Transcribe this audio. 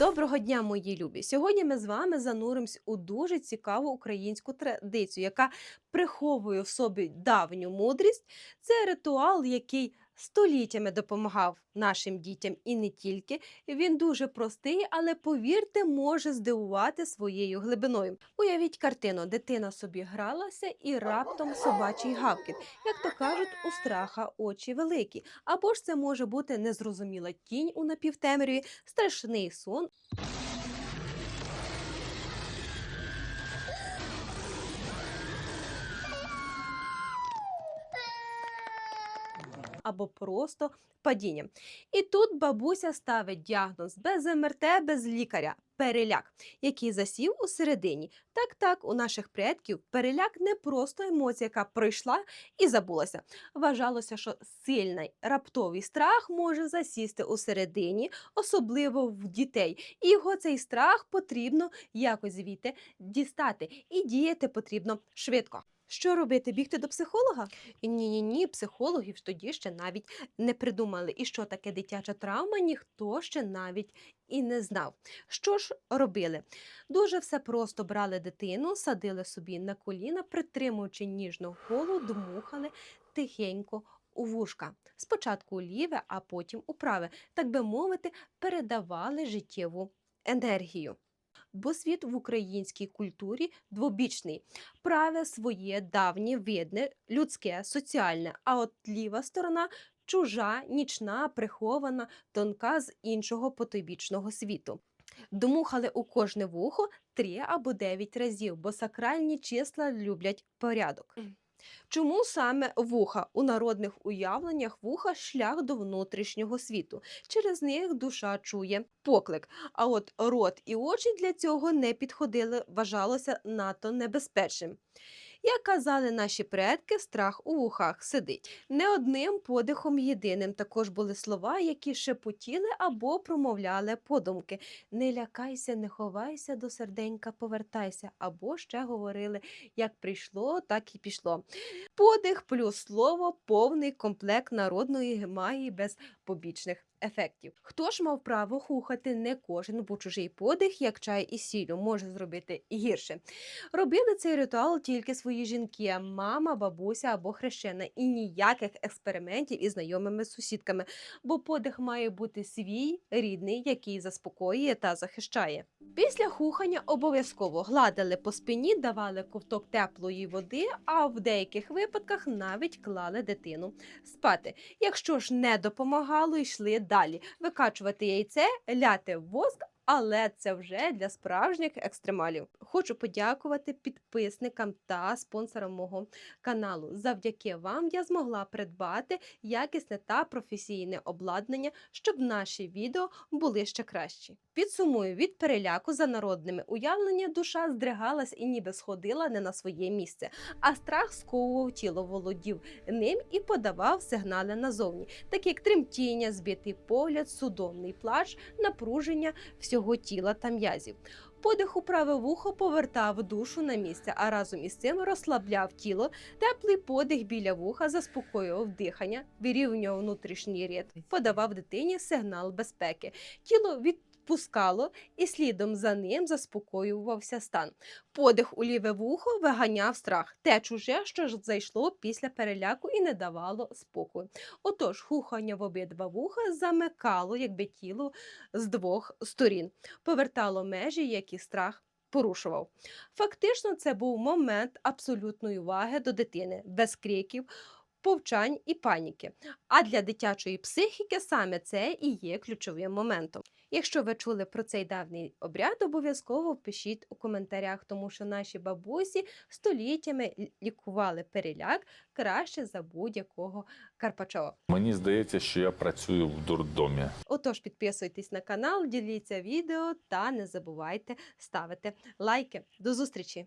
Доброго дня, мої любі! Сьогодні ми з вами зануримось у дуже цікаву українську традицію, яка приховує в собі давню мудрість. Це ритуал, який століттями допомагав нашим дітям і не тільки. Він дуже простий, але повірте, може здивувати своєю глибиною. Уявіть картину: дитина собі гралася і раптом собачий гавкіт. Як то кажуть, у страха очі великі. Або ж це може бути незрозуміла тінь у напівтемряві, страшний сон. Або просто падіння. І тут бабуся ставить діагноз без МРТ, без лікаря, переляк, який засів у середині. Так, так, у наших предків переляк не просто емоція, яка пройшла і забулася. Вважалося, що сильний раптовий страх може засісти у середині, особливо в дітей. І його цей страх потрібно якось звідти дістати. І діяти потрібно швидко. Що робити? Бігти до психолога? Ні, ні, ні, психологів тоді ще навіть не придумали. І що таке дитяча травма, ніхто ще навіть і не знав. Що ж робили? Дуже все просто брали дитину, садили собі на коліна, притримуючи ніжно голову, дмухали тихенько у вушка. Спочатку ліве, а потім у праве, так би мовити, передавали життєву енергію. Бо світ в українській культурі двобічний, праве своє давнє, видне, людське, соціальне, а от ліва сторона чужа, нічна, прихована, тонка з іншого потойбічного світу. Дмухали у кожне вухо три або дев'ять разів, бо сакральні числа люблять порядок. Чому саме вуха у народних уявленнях вуха шлях до внутрішнього світу? Через них душа чує поклик. А от рот і очі для цього не підходили, вважалося надто небезпечним. Як казали наші предки, страх у вухах сидить. Не одним подихом єдиним також були слова, які шепотіли або промовляли подумки. Не лякайся, не ховайся до серденька, повертайся, або ще говорили, як прийшло, так і пішло. Подих плюс слово повний комплект народної магії без побічних ефектів. Хто ж мав право хухати не кожен, бо чужий подих, як чай і сіллю, може зробити гірше. Робили цей ритуал тільки свої жінки, мама, бабуся або хрещена, і ніяких експериментів із знайомими сусідками, бо подих має бути свій, рідний, який заспокоює та захищає. Після хухання обов'язково гладили по спині, давали ковток теплої води, а в деяких випадках навіть клали дитину спати. Якщо ж не допомагало, йшли далі викачувати яйце, ляти воск. Але це вже для справжніх екстремалів. Хочу подякувати підписникам та спонсорам мого каналу. Завдяки вам я змогла придбати якісне та професійне обладнання, щоб наші відео були ще кращі. Підсумую від переляку за народними уявлення душа здригалась і ніби сходила не на своє місце, а страх сковував тіло, володів ним і подавав сигнали назовні, такі як тремтіння, збитий погляд, судомний плач, напруження всього тіла та м'язів. Подих у праве вухо повертав душу на місце, а разом із цим розслабляв тіло. Теплий подих біля вуха заспокоював дихання, вирівнював внутрішній рід, подавав дитині сигнал безпеки. Тіло відпускало і слідом за ним заспокоювався стан. Подих у ліве вухо виганяв страх, те чуже, що ж зайшло після переляку і не давало спокою. Отож, хухання в обидва вуха замикало, якби тіло з двох сторін, повертало межі, які страх. Порушував. Фактично, це був момент абсолютної уваги до дитини, без криків, повчань і паніки. А для дитячої психіки саме це і є ключовим моментом. Якщо ви чули про цей давній обряд, обов'язково пишіть у коментарях, тому що наші бабусі століттями лікували переляк краще за будь-якого Карпачова. Мені здається, що я працюю в дурдомі. Отож, підписуйтесь на канал, діліться відео та не забувайте ставити лайки. До зустрічі!